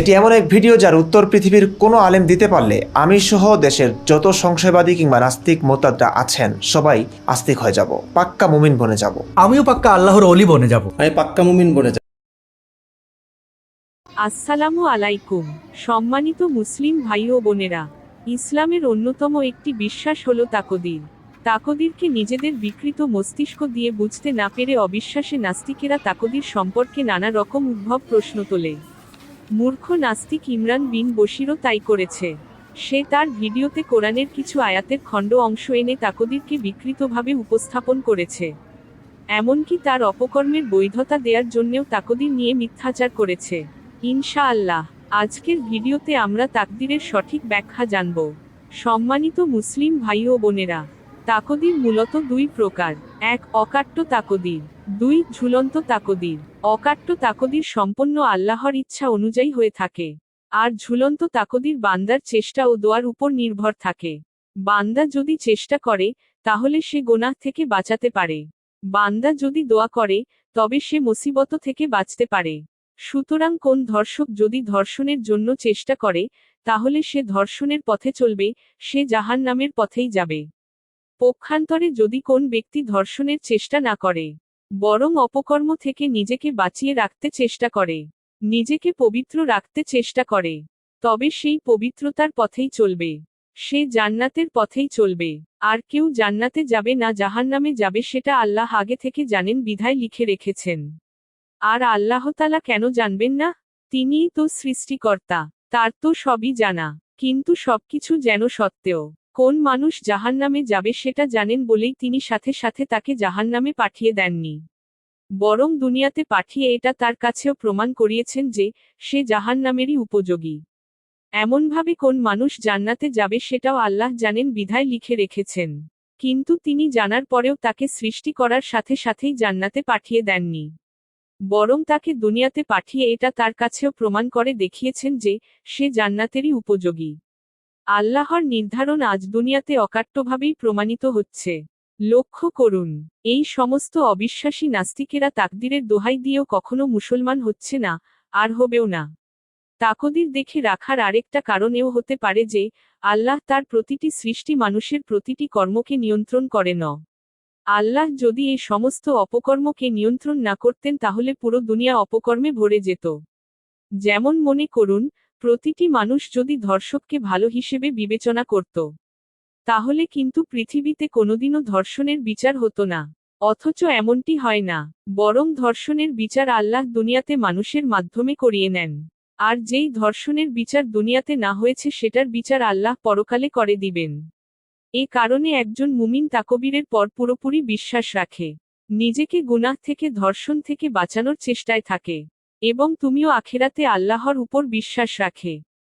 এটি এমন এক ভিডিও যার উত্তর পৃথিবীর কোনো আলেম দিতে পারলে আমি সহ দেশের যত সংশয়বাদী কিংবা নাস্তিক মোতাদরা আছেন সবাই আস্তিক হয়ে যাব পাক্কা মুমিন বনে যাব। আমিও পাক্কা আল্লাহর অলি বনে যাব। আমি পাক্কা মুমিন বনে যাব। আসসালামু আলাইকুম সম্মানিত মুসলিম ভাই ও বোনেরা ইসলামের অন্যতম একটি বিশ্বাস হলো তাকদির। তাকদিরকে নিজেদের বিকৃত মস্তিষ্ক দিয়ে বুঝতে না পেরে অবিশ্বাসে নাস্তিকেরা তাকদির সম্পর্কে নানা রকম উদ্ভব প্রশ্ন তোলে। মূর্খ নাস্তিক ইমরান বিন বশিরও তাই করেছে। সে তার ভিডিওতে কোরআনের কিছু আয়াতের খণ্ড অংশ এনে তাকদিরকে বিকৃতভাবে উপস্থাপন করেছে। এমনকি তার অপকর্মের বৈধতা দেওয়ার জন্যেও তাকদির নিয়ে মিথ্যাচার করেছে। ইনশাআল্লাহ, আজকের ভিডিওতে আমরা তাকদিরের সঠিক ব্যাখ্যা জানব। সম্মানিত মুসলিম ভাই ও বোনেরা, তাকদির মূলত দুই প্রকার। এক, অকাট্য তাকদির। দুই, ঝুলন্ত তাকদির। অকাট্য তাকদির সম্পন্ন আল্লাহর ইচ্ছা অনুযায়ী হয়ে থাকে। আর ঝুলন্ত তাকদির বান্দার চেষ্টা ও দোয়ার উপর নির্ভর থাকে। বান্দা যদি চেষ্টা করে, তাহলে সে গোনাহ থেকে বাঁচাতে পারে। বান্দা যদি দোয়া করে, তবে সে মুসিবত থেকে বাঁচতে পারে। সুতরাং কোন ধর্ষক যদি ধর্ষণের জন্য চেষ্টা করে, তাহলে সে ধর্ষণের পথে চলবে, সে জাহান নামের পথেই যাবে। পক্ষান্তরে যদি কোন ব্যক্তি ধর্ষণের চেষ্টা না করে বরং অপকর্ম থেকে নিজেকে বাঁচিয়ে রাখতে চেষ্টা করে। নিজেকে পবিত্র রাখতে চেষ্টা করে। তবে সেই পবিত্রতার পথেই চলবে। সে জান্নাতের পথেই চলবে। আর কেউ জান্নাতে যাবে না, জাহান্নামে যাবে সেটা আল্লাহ আগে থেকে জানেন, বিধায় লিখে রেখেছেন। আর আল্লাহতালা কেন জানবেন না? তিনিই তো সৃষ্টিকর্তা, তার তো সবই জানা। কিন্তু সবকিছু যেন সত্ত্বেও কোন মানুষ জাহান্নামে যাবে সেটা জানেন বলেই তিনি সাথে সাথে তাকে জাহান্নামে পাঠিয়ে দেননি। বরং দুনিয়াতে পাঠিয়ে এটা তার কাছেও প্রমাণ করিয়েছেন যে, সে জাহান্নামেরই উপযোগী। এমনভাবে কোন মানুষ জান্নাতে যাবে সেটাও আল্লাহ জানেন বিধায় লিখে রেখেছেন। কিন্তু তিনি জানার পরেও তাকে সৃষ্টি করার সাথে সাথেই জান্নাতে পাঠিয়ে দেননি। বরং তাকে দুনিয়াতে পাঠিয়ে এটা তার কাছেও প্রমাণ করে দেখিয়েছেন যে, সে জান্নাতেরই উপযোগী। আল্লাহর নির্ধারণ আজ দুনিয়াতে অকাট্যভাবেই প্রমাণিত হচ্ছে। লক্ষ্য করুন, এই সমস্ত অবিশ্বাসী নাস্তিকেরা তাকদিরের দোহাই দিয়েও কখনো মুসলমান হচ্ছে না, আর হবেও না। তাকদির দেখে রাখার আরেকটা কারণেও হতে পারে যে, আল্লাহ তার প্রতিটি সৃষ্টি মানুষের প্রতিটি কর্মকে নিয়ন্ত্রণ করে ন। আল্লাহ যদি এই সমস্ত অপকর্মকে নিয়ন্ত্রণ না করতেন তাহলে পুরো দুনিয়া অপকর্মে ভরে যেত। যেমন মনে করুন প্রতিটি মানুষ যদি ধর্ষককে ভালো হিসেবে বিবেচনা করত, তাহলে কিন্তু পৃথিবীতে কোনোদিনও ধর্ষণের বিচার হতো না। অথচ এমনটি হয় না, বরং ধর্ষণের বিচার আল্লাহ দুনিয়াতে মানুষের মাধ্যমে করিয়ে নেন। আর যেই ধর্ষণের বিচার দুনিয়াতে না হয়েছে, সেটার বিচার আল্লাহ পরকালে করে দিবেন। এ কারণে একজন মুমিন তাকবীরের পর পুরোপুরি বিশ্বাস রাখে। নিজেকে গুনাহ থেকে, ধর্ষণ থেকে বাঁচানোর চেষ্টায় থাকে। এবং তুমিও আখেরাতে আল্লাহর উপর বিশ্বাস রাখে।